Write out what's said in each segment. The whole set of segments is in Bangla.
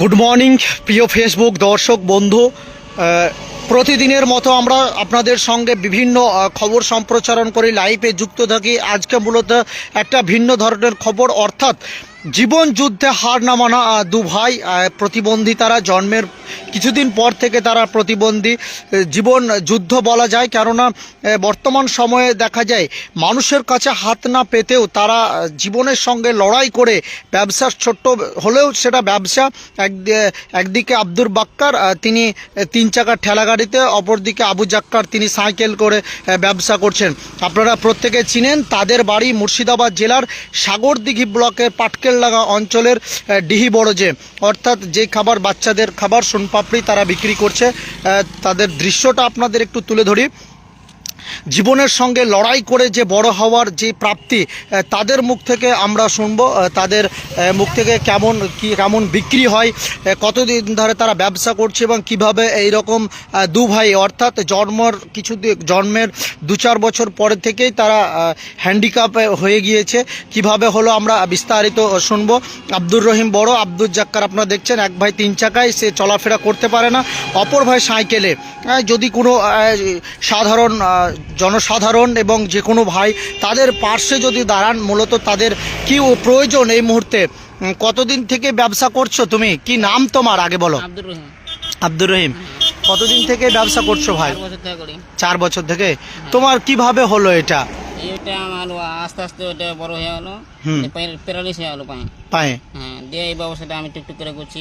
গুড মর্নিং প্রিয় ফেসবুক দর্শক, বন্ধু। প্রতিদিনের মতো আমরা আপনাদের সঙ্গে বিভিন্ন খবর সম্প্রচারণ করি লাইভে যুক্ত থাকি। আজকে মূলত একটা ভিন্ন ধরনের খবর, অর্থাৎ জীবন যুদ্ধে হার না মানা দু ভাই প্রতিবন্ধী তারা জন্মের কিছুদিন পর থেকে তারা প্রতিবন্ধী। জীবন যুদ্ধ বলা যায়, কেননা বর্তমান সময়ে দেখা যায়, মানুষের কাছে হাত না পেতেও তারা জীবনের সঙ্গে লড়াই করে ব্যবসার ছোট্ট, হলেও সেটা ব্যবসা। এক- একদিকে আব্দুর বাক্কার তিনি তিন চাকার ঠেলা গাড়িতে, অপরদিকে আবু জাক্কার, তিনি সাইকেল করে ব্যবসা করছেন। আপনারা প্রত্যেকে চিনেন, তাদের বাড়ি মুর্শিদাবাদ জেলার সাগরদিঘি ব্লকের পাটকেলডাঙ্গা অঞ্চলের ডিহি বড়জে। অর্থাৎ যে খাবার বাচ্চাদের খাবার সোনপাপড়ি তারা বিক্রি করছে তাদের দৃশ্যটা আপনাদের একটু তুলে ধরি। জীবনের সঙ্গে লড়াই করে যে বড় হওয়ার যে প্রাপ্তি তাদের মুখ থেকে আমরা শুনব তাদের মুখ থেকে কেমন, কি, কেমন বিক্রি হয় কতদিন ধরে তারা ব্যবসা করছে এবং কীভাবে এই রকম দু ভাই, অর্থাৎ জন্মর কিছু জন্মের দু চার বছর পরে থেকেই তারা হ্যান্ডিক্যাপ হয়ে গিয়েছে। কীভাবে হলো আমরা বিস্তারিত শুনব। আব্দুর রহিম বড় আব্দুল জাক্কার আপনারা দেখছেন, এক ভাই তিন চাকায়, সে চলাফেরা করতে পারে না। অপর ভাই সাইকেলে। যদি কোনো সাধারণ জনসাধারণ এবং যে কোনো ভাই তাদের পার্শ্বে যদি দাঁড়ান মূলত তাদের কি প্রয়োজন এই মুহূর্তে? কতদিন থেকে ব্যবসা করছ তুমি? কি নাম তোমার আগে বলো। আব্দুর রহিম। কতদিন থেকে ব্যবসা করছ ভাই? চার বছর থেকে থেকে? তোমার কীভাবে হলো এটা? আমার আস্তে আস্তে ওটা বড় হয়ে গেলো। প্যারালিস হয়ে গেলো পায়ে। পায়ে। হ্যাঁ দিয়ে এই ব্যবসাটা আমি টুকটুক করে করছি।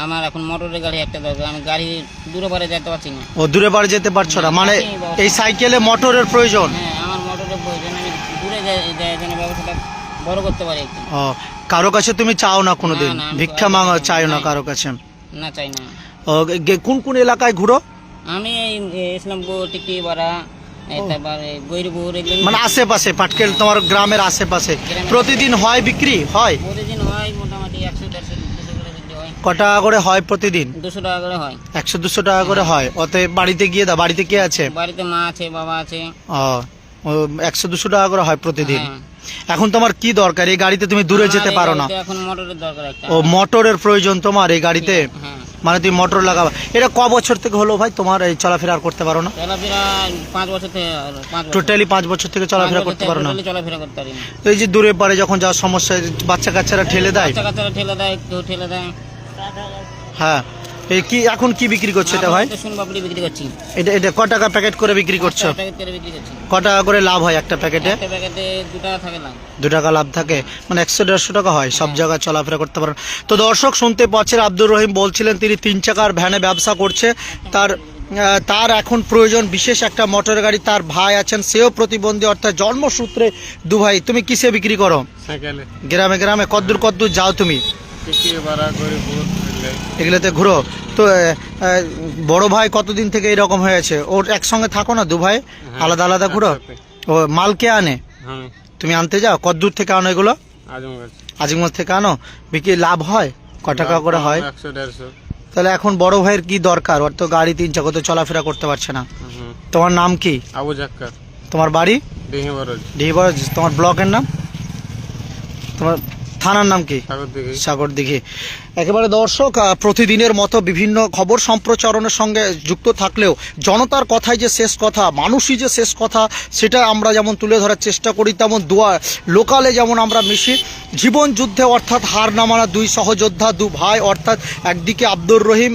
আমার এখন মোটরের গাড়ি একটা দরকার আমি গাড়ি দূরে পারে যেতে পারছি না। ও দূরে বাড়ি যেতে পারছ না? মানে এই সাইকেলে মোটরের প্রয়োজন? হ্যাঁ আমার মোটরের প্রয়োজন আমি দূরে যাই যেন ব্যবসাটা বড় করতে পারি ও কারও কাছে তুমি চাও না কোনোদিন? ভিক্ষা মাঙো চাইও না কারও কাছে? না চাই না। ও কোন কোন এলাকায় ঘুরো? আমি ইসলামপুর টিকি বাড়া তারপর এই গৈরপুর এগুলো মানে আশেপাশে পাটকেল তোমার গ্রামের আশেপাশে। প্রতিদিন হয় বিক্রি? হয়? প্রতিদিন হয় মোটামুটি একশো দেড়শো দুশো করে বিক্রি হয় ক টাকা করে হয় প্রতিদিন? দুশো টাকা করে হয়। একশো দুশো টাকা করে হয়। অতএব বাড়িতে গিয়ে দাও বাড়িতে কে আছে? বাড়িতে মা আছে বাবা আছে। ও একশো দুশো টাকা করে হয় প্রতিদিন। হ্যাঁ। এখন তোমার কি দরকার? এই গাড়িতে তুমি দূরে যেতে পারো না। এখন মোটরের দরকার একটা। ও মোটরের প্রয়োজন তোমার এই গাড়িতে? হ্যাঁ মানে তুমি মোটর লাগাবা। এটা ক বছর থেকে হলো ভাই তোমার এই চলাফেরা আর করতে পারো না? চলাফেরা পাঁচ বছর থেকে টোটালি পাঁচ বছর থেকে চলাফেরা করতে পারো না? চলাফেরা করতে পারি এই যে দূরে পারে যখন যাওয়ার সমস্যা বাচ্চা কাচ্চারা ঠেলে দেয়? বাচ্চা কাচ্চারা ঠেলে দেয় ঠেলে দেয়। হ্যাঁ। এই কি এখন কি বিক্রি করছ এটা ভাই? শুন বাবলি বিক্রি করছি। এটা এটা ক টাকা প্যাকেট করে বিক্রি করছ? প্যাকেট করে বিক্রি করছি। ক টাকা করে লাভ হয় একটা প্যাকেটে? একটা প্যাকেটে টাকা থাকে লাভ। থাকে? মানে একশো দেড়শো টাকা হয়? সব জায়গায় চলাফেরা করতে পারেন তো দর্শক শুনতে পাচ্ছেন আব্দুর রহিম বলছিলেন তিনি তিন চাকার ভ্যানে ব্যবসা করছে। তার তার এখন প্রয়োজন বিশেষ একটা মোটর গাড়ি। তার ভাই আছেন সেও প্রতিবন্ধী অর্থাৎ জন্মসূত্রে দু ভাই তুমি কিসে বিক্রি করো? গ্রামে গ্রামে কদ্দূর কদ্দূর যাও তুমি। এগুলোতে ঘুরো। তো বড় ভাই কতদিন থেকে এরকম হয়েছে ওর একসঙ্গে থাকো না দু ভাই আলাদা আলাদা ঘুরো? ও মাল কে আনে? হ্যাঁ তুমি আনতে যাও? কদ্দূর থেকে আনো এগুলো? আজমগঞ্জ থেকে আনো? বিক্রি লাভ হয়? ক টাকা করে হয়? তাহলে এখন বড় ভাইয়ের কি দরকার? ওর তো গাড়ি তিন চাকা তো চলাফেরা করতে পারছে না। তোমার নাম কি? আবু জাক্কার। তোমার বাড়ি? দিহি বরজ ডিহিবর তোমার ব্লকের নাম? তোমার থানার নাম কি? সাগর দিঘি একেবারে দর্শক প্রতিদিনের মতো বিভিন্ন খবর সম্প্রচারণের সঙ্গে যুক্ত থাকলেও জনতার কথাই যে শেষ কথা, মানুষই যে শেষ কথা, সেটা আমরা যেমন তুলে ধরার চেষ্টা করি, তেমন দোয়া, লোকালে যেমন আমরা মিশি। জীবন যুদ্ধে অর্থাৎ হার নামানা দুই সহযোদ্ধা, দু ভাই, অর্থাৎ একদিকে আব্দুর রহিম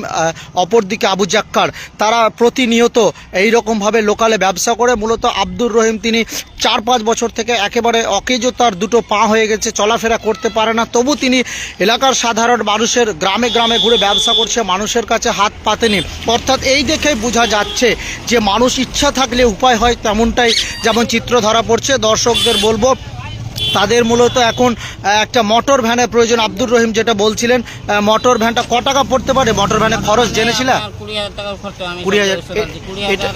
অপরদিকে আবু জাক্কার। তারা প্রতিনিয়ত এই রকমভাবে লোকালে ব্যবসা করে। মূলত আব্দুর রহিম তিনি চার পাঁচ বছর থেকে একেবারে অকেজো তার দুটো পা হয়ে গেছে, চলাফেরা করতে পারে না। তবু তিনি এলাকার সাধারণ মানুষের গ্রামে গ্রামে ঘুরে ব্যবসা করছে মানুষের কাছে হাত পাতেনি। অর্থাৎ এই দেখেই বোঝা যাচ্ছে যে মানুষ ইচ্ছা থাকলে উপায় হয় তেমনটাই যেমন চিত্র ধরা পড়ছে। দর্শকদের বলব তাদের মূলত এখন একটা মোটর ভ্যানের প্রয়োজন। আব্দুর রহিম যেটা বলছিলেন মোটর ভ্যানটা ক টাকা পড়তে পারে? মোটর ভ্যানের খরচ জেনেছিলাম কুড়ি হাজার আমি কুড়ি হাজার,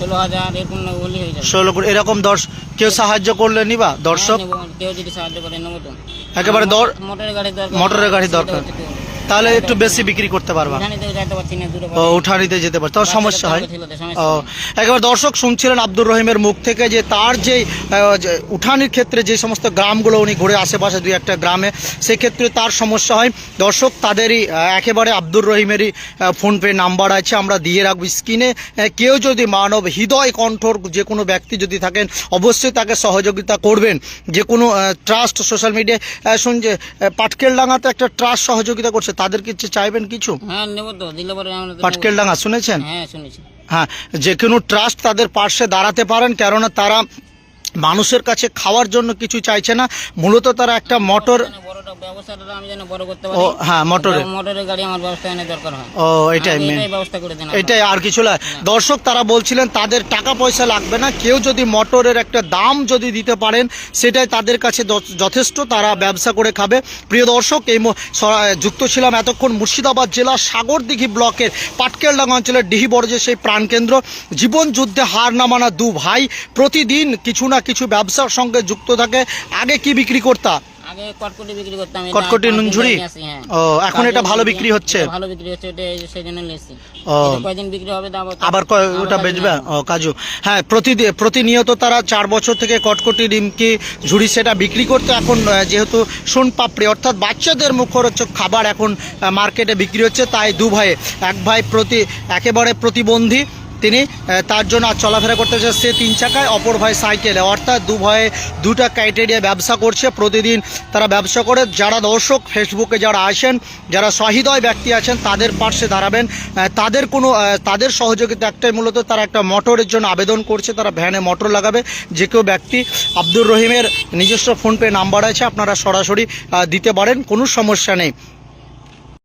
ষোলো হাজার এরকম হয়ে যাবে। ষোলো কোটি এরকম দর্শ কেউ সাহায্য করলে নিবা? দর্শক? কেউ যদি সাহায্য করে নেব তো। একেবারে মোটরের গাড়ি দরকার। মোটরের গাড়ি দরকার। তাহলে একটু বেশি বিক্রি করতে পারবা। ও, উঠানিতে যেতে পারে। তাও সমস্যা হয়। ও। একেবারে দর্শক শুনছিলেন আব্দুর রহিমের মুখ থেকে যে তার যে যে উঠানির ক্ষেত্রে যে সমস্ত গ্রামগুলো উনি ঘুরে আশেপাশে দুই একটা গ্রামে, সেক্ষেত্রে তার সমস্যা হয়। দর্শক, তাদেরই একেবারে আব্দুর রহিমেরই ফোনপে নাম্বার আছে। আমরা দিয়ে রাখব স্ক্রিনে। কেউ যদি মানব হৃদয় কণ্ঠর যে কোনো ব্যক্তি যদি থাকেন, অবশ্যই তাকে সহযোগিতা করবেন। যে কোনো ট্রাস্ট সোশ্যাল মিডিয়ায় শুনছে পাটকেলডাঙ্গাতে একটা ট্রাস্ট সহযোগিতা করছে। তাদের কিছু চাইবেন কিছু? হ্যাঁ নেব তো দিলে পরে আমরা তো নেব। পাটকেলডাঙ্গা শুনেছেন? হ্যাঁ শুনেছি। হ্যাঁ যে কোনো ট্রাস্ট তাদের পার্শ্বে দাঁড়াতে পারেন কেননা তারা মানুষের কাছে খাওয়ার জন্য কিছু চাইছে না। মূলত তারা একটা মোটর ব্যবসাটা আমি যেন বড় করতে ও হ্যাঁ মোটরে। মোটরের গাড়ি আমার ব্যবস্থা এনে দরকার হয়। ও এটাই এটাই ব্যবস্থা করে দেন এটাই আর কিছু না। দর্শক তারা বলছিলেন তাদের টাকা পয়সা লাগবে না। কেউ যদি মোটরের একটা দাম যদি দিতে পারেন সেটাই তাদের কাছে যথেষ্ট। তারা ব্যবসা করে খাবে। প্রিয় দর্শক এই যুক্ত ছিলাম এতক্ষণ মুর্শিদাবাদ জেলার সাগরদিঘি ব্লকের পাটকেলডাঙ্গা অঞ্চলের ডিহি বর্জে সেই প্রাণকেন্দ্র জীবন যুদ্ধে হার না মানা দু ভাই প্রতিদিন কিছু না কিছু ব্যবসার সঙ্গে যুক্ত থাকে। আগে কি বিক্রি করতা? আগে কটকটি বিক্রি করতাম কটকটি নুনঝুরি? হ্যাঁ। ও, এখন এটা ভালো বিক্রি হচ্ছে? ভালো বিক্রি হচ্ছে সেই জন্য নিয়েছি ও। এটা কয়দিন বিক্রি হবে আবার ওটা বেচবে ও কাজু হ্যাঁ প্রতিদিন প্রতিনিয়ত তারা চার বছর থেকে কটকটি ডিমকি ঝুড়ি সেটা বিক্রি করতে এখন যেহেতু সোন পাপড়ি অর্থাৎ বাচ্চাদের মুখরোচক খাবার এখন মার্কেটে বিক্রি হচ্ছে তাই দু ভাইয়ে এক ভাই প্রতি একেবারে প্রতিবন্ধী তিনি তার জন্য আর চলাফেরা করতে চায় সে তিন চাকায়, অপর ভাই সাইকেলে। অর্থাৎ দু ভয়ে দুটা ক্রাইটেরিয়া ব্যবসা করছে। প্রতিদিন তারা ব্যবসা করে। যারা দর্শক, ফেসবুকে যারা আসেন, যারা সহৃদয় ব্যক্তি আছেন, তাদের পার্শ্বে দাঁড়াবেন। তাদের কোনো তাদের সহযোগিতা একটাই, মূলত তারা একটা মোটরের জন্য আবেদন করছে। তারা ভ্যানে মোটর লাগাবে। যে কেউ ব্যক্তি আব্দুর রহিমের নিজস্ব ফোনপে নাম্বার আছে, আপনারা সরাসরি দিতে পারেন। কোনো সমস্যা নেই।